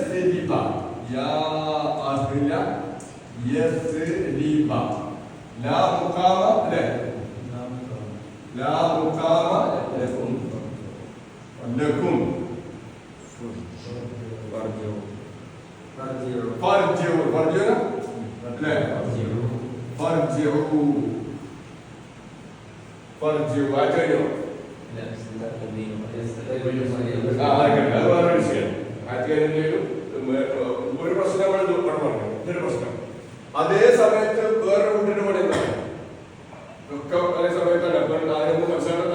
യസ്രിബ യാ അഹ്ല യസ്രിബ ലാ മുഖാമ അല്ലേ ലാ മുഖാമ ലക്കും ലക്കും ഫർജിഉ ഫർജിഉ അല്ലേ ഫർജിഉ ഫർജിഉ ആചാര്യോ ആ ആയിക്കോട്ടെ അത് വേറെ വിഷയം ആചാര്യന്റെയും ഒരു പ്രശ്നം നമ്മൾ ഇത് ഇതൊരു പ്രശ്നം. അതേ സമയത്ത് വേറെ കൂട്ടിന്റെ പണി ഒക്കെ അതേ സമയത്താണ് അപ്പൊ ആരും മനസ്സിലാക്കാൻ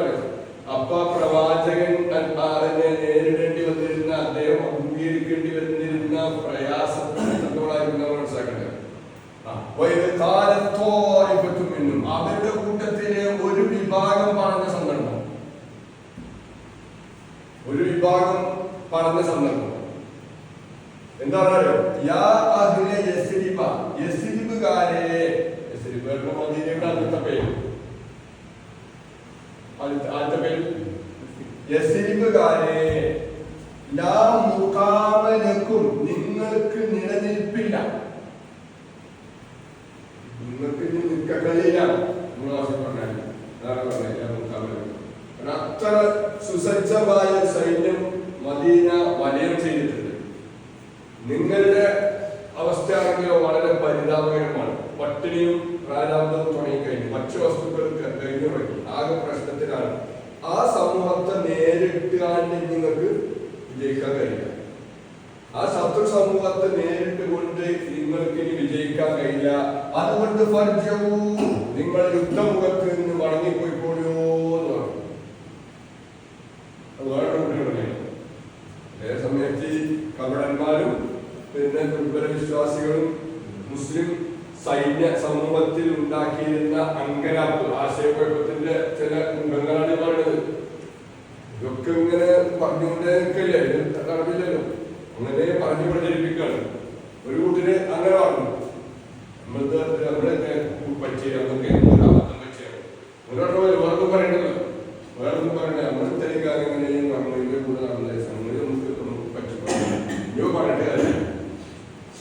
അപ്പ പ്രവാചകൻ തന്നെ നേരിടേണ്ടി വന്നിരുന്ന അദ്ദേഹം അഭിമുഖീകരിക്കേണ്ടി വന്നിരുന്ന പ്രയാസത്തോളായിരുന്നു മനസ്സിലാക്കേണ്ടത്? കാലത്തോയിപ്പറ്റും എന്നും അവരുടെ കൂട്ടത്തിലെ ഒരു വിഭാഗം പറഞ്ഞ സന്ദർഭം. ഒരു വിഭാഗം പറഞ്ഞ സന്ദർഭം. എന്താ യാ അഹ്ലെ യസ്രിബ. യസ്രിബുകാരെ. യസ്രിബ് മദീനയുടെ അടുത്ത പേര്. അടുത്ത പേര്. ലാ മുഖാമലക്കും നിങ്ങൾക്ക് നിലനിൽപ്പില്ല നിങ്ങൾക്ക് ഇനി നിൽക്കാൻ കഴിയില്ല നമ്മൾ ആവശ്യം പറഞ്ഞാൽ അതാണ് പറഞ്ഞത് ലാ മുഖാമലക്കും കാരണം അത്ര സുസജ്ജമായ സൈന്യം മദീന വലയം ചെയ്തിട്ടുണ്ട് നിങ്ങളുടെ അവസ്ഥയാണെങ്കിലോ വളരെ പരിതാപകരമാണ്. പട്ടിണിയും പ്രാരാബ്ദവും തുടങ്ങിക്കഴിഞ്ഞു. ഭക്ഷ്യവസ്തുക്കൾ കഴിഞ്ഞു തുടങ്ങി. ആകെ പ്രശ്നത്തിലാണ്. ആ സമൂഹത്തെ നേരിട്ടാണ്ട് നിങ്ങൾക്ക് വിജയിക്കാൻ കഴിയില്ല. ആ ശത്രു സമൂഹത്തെ നേരിട്ട് കൊണ്ട് നിങ്ങൾക്ക് ഇനി വിജയിക്കാൻ കഴിയില്ല. അതുകൊണ്ട് പരിചയവും നിങ്ങൾ യുദ്ധമുഖത്ത് നിന്ന് മടങ്ങിപ്പോയിക്കോളൂ എന്ന് പറഞ്ഞു. അത് സമയത്ത് ഈ കപടന്മാരും പിന്നെ ദുർബല വിശ്വാസികളും മുസ്ലിം സൈന്യ സമൂഹത്തിൽ ഉണ്ടാക്കിയിരുന്ന അങ്കരാപ്പ് ആശയക്കുഴപ്പത്തിന്റെ ചില മുഖങ്ങളാണ് ഈ പറയുന്നത്. ഇതൊക്കെ ഇങ്ങനെ പറഞ്ഞുകൊണ്ടേക്കല്ലേ നടന്നില്ലല്ലോ അങ്ങനെ പറഞ്ഞു പ്രചരിപ്പിക്കുകയാണ് ഒരു കൂട്ടിന് അങ്ങനെ പറഞ്ഞു. നമ്മളത് നമ്മളെ അബദ്ധം പറ്റിയാണ് ഒരാളുടെ വേറൊന്നും പറയണ്ടല്ലോ വേറൊന്നും പറയണ്ട. നമ്മൾ തെളിയിക്കാൻ എങ്ങനെയും നമ്മൾ കൂടെ നടന്ന സംഗതി നമുക്ക് നമുക്ക് പറ്റിപ്പോകും ഇനിയോ പറഞ്ഞിട്ട് കാര്യമില്ല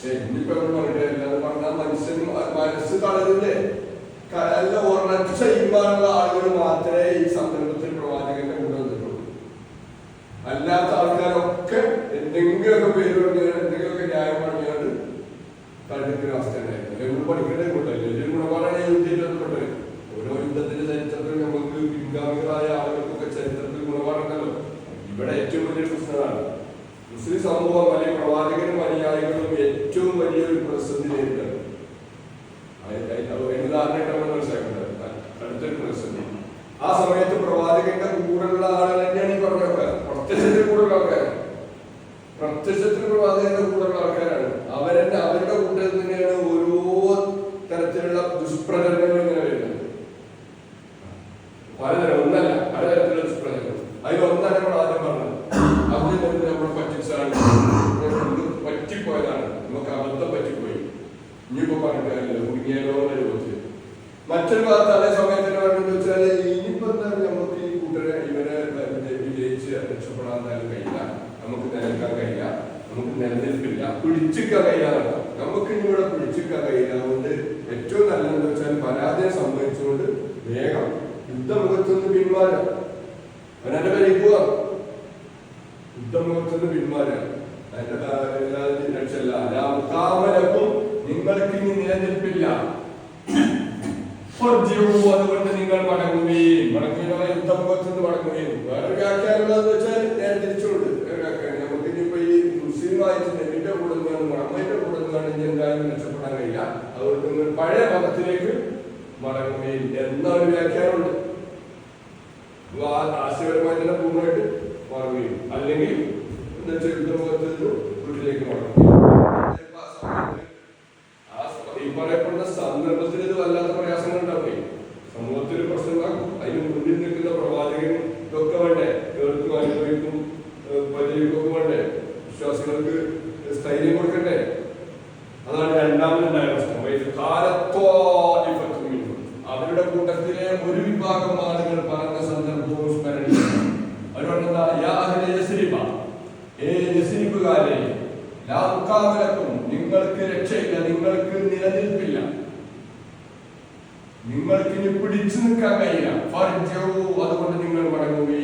ഏ, ഇനിയിപ്പോ നമ്മൾ പറഞ്ഞിട്ട് കാര്യമില്ല എന്ന് പറഞ്ഞാൽ മനുഷ്യൻ മനസ്സ് നല്ല ഉറച്ച ഇമ്പാനുള്ള ആളുകൾ മാത്രമേ ഈ സന്ദർഭത്തിൽ പ്രവാചകന്റെ കൂടെ വന്നിട്ടുള്ളൂ. അല്ലാത്ത ആൾക്കാരൊക്കെ എന്തെങ്കിലുമൊക്കെ പേര് പറഞ്ഞാൽ എന്തെങ്കിലുമൊക്കെ ന്യായം പറഞ്ഞാൽ തടുക്കുന്ന അവസ്ഥ ഉണ്ടായിരുന്നു നമ്മൾ പഠിക്കേണ്ടത് കൊണ്ടല്ലേ എല്ലാം ഗുണപാഠം ചെയ്തിട്ടുണ്ട് യുദ്ധത്തിൽ ഓരോ യുദ്ധത്തിന്റെ ചരിത്രത്തിൽ നമുക്ക് പിൻഗാമികളായ ആളുകൾക്കൊക്കെ ചരിത്രത്തിൽ ഗുണപാഠമുണ്ടല്ലോ. ഇവിടെ ഏറ്റവും വലിയ പ്രശ്നമാണ്. മുസ്ലിം സമൂഹം അല്ലെങ്കിൽ പ്രവാചകനും അനുയായികളും ഏറ്റവും വലിയൊരു പ്രതിസന്ധി നേരിടുന്നത് മനസ്സിലാക്കേണ്ടത് അടുത്തൊരു പ്രതിസന്ധി ആ സമയത്ത് പ്രവാചകന്റെ കൂടെയുള്ള ആളുകൾ തന്നെയാണ് ഈ പറഞ്ഞ ആൾക്കാർ പ്രത്യക്ഷത്തിൽ കൂടെയുള്ള ആൾക്കാർ പ്രത്യക്ഷത്തിൽ പ്രവാചകന്റെ കൂടെയുള്ള ആൾക്കാരാണ്. അവരെന്നെ അവരുടെ കൂട്ടത്തിൽ തന്നെയാണ് ഓരോ തരത്തിലുള്ള ദുഷ്പ്രചരണങ്ങൾ ഇങ്ങനെ വരുന്നത്. പലതരം ഒന്നല്ല പലതരത്തിലുള്ള ദുഷ്പ്രചരണം അതിലൊന്നാണ് നമ്മൾ ആദ്യം പറഞ്ഞത്. അതിൽ നമ്മൾ പറ്റിച്ചാണ് പറ്റിപ്പോയതാണ് നമുക്ക് അബദ്ധം പറ്റിപ്പോയി ഇനിയിപ്പോ പറഞ്ഞിട്ട് കാര്യമില്ല കുടുങ്ങിയാലോ എന്ന രൂപത്തിൽ മറ്റൊരു ഭാഗത്ത് അതേ സമയത്തിന് പറയുന്നത് വെച്ചാൽ ഇനിയിപ്പോ നമുക്ക് ഈ കൂട്ടരെ ഇവരെ വിജയി- വിജയിച്ച് രക്ഷപ്പെടാൻ കഴിയില്ല. നമുക്ക് നിലനിൽക്കാൻ കഴിയില്ല. നമുക്ക് നിലനിൽപ്പില്ല. പിടിച്ചിക്കാൻ എന്നല്ല. നമുക്ക് ഇനി ഇവിടെ പിടിച്ചിക്കാൻ കഴിയില്ല. അതുകൊണ്ട് ഏറ്റവും നല്ലതെന്ന് വെച്ചാൽ പരാജയം സംഭവിച്ചുകൊണ്ട് വേഗം യുദ്ധമുഖത്തുനിന്ന് പിന്മാറാം അവനെ ഭരിക്കുക പോവാ. യുദ്ധമുഖത്തുനിന്ന് പിന്മാറാം അതിന്റെ കാമലക്കും നിങ്ങൾക്ക് ഇനി നിലനിൽപ്പില്ല. അതുകൊണ്ട് നിങ്ങൾ മടങ്ങുകയും മടങ്ങുക യുദ്ധമുഖത്ത് നിന്ന് മടങ്ങുകയും വേറെ വ്യാഖ്യാനമുള്ളതെന്ന് വെച്ചാൽ ഞാൻ തിരിച്ചുകൊണ്ട് നമുക്ക് ഇനിയിപ്പോ ഈ മുസ്ലിമായിട്ട് നബിന്റെ കൂടെ നിന്നാണ് മുഹമ്മദിന്റെ കൂടെ നിന്നാണ് ഇനി എന്തായാലും രക്ഷപ്പെടാൻ കഴിയില്ല അതുകൊണ്ട് നിങ്ങൾ പഴയ മതത്തിലേക്ക് മടങ്ങുകയും എന്ന ഒരു വ്യാഖ്യാനമുണ്ട് ആശയപരമായി തന്നെ പൂർണമായിട്ട് മാറുകയും അല്ലെങ്കിൽ എന്നുവെച്ചാൽ യുദ്ധമുഖത്ത് നിന്ന് വീട്ടിലേക്ക് മടങ്ങുകയും ആ ഈ പറയപ്പെടുന്ന സന്ദർഭത്തിൽ ഇത് വല്ലാത്ത സ്ഥൈര്യം കൊടുക്കണ്ടേ? അതാണ് രണ്ടാമതുണ്ടായ പ്രശ്നം. അവരുടെ കൂട്ടത്തിലെ ഒരു വിഭാഗം ആളുകൾ പറഞ്ഞ സന്ദർഭവും സ്മരണിക്കുന്നു മുഖാബലക്കും നിങ്ങൾക്ക് രക്ഷയില്ല നിങ്ങൾക്ക് നിലനിൽപ്പില്ല. നിങ്ങൾക്ക് ഇനി പിടിച്ചു നിൽക്കാൻ കഴിയില്ല. അതുകൊണ്ട് നിങ്ങൾ മടങ്ങുക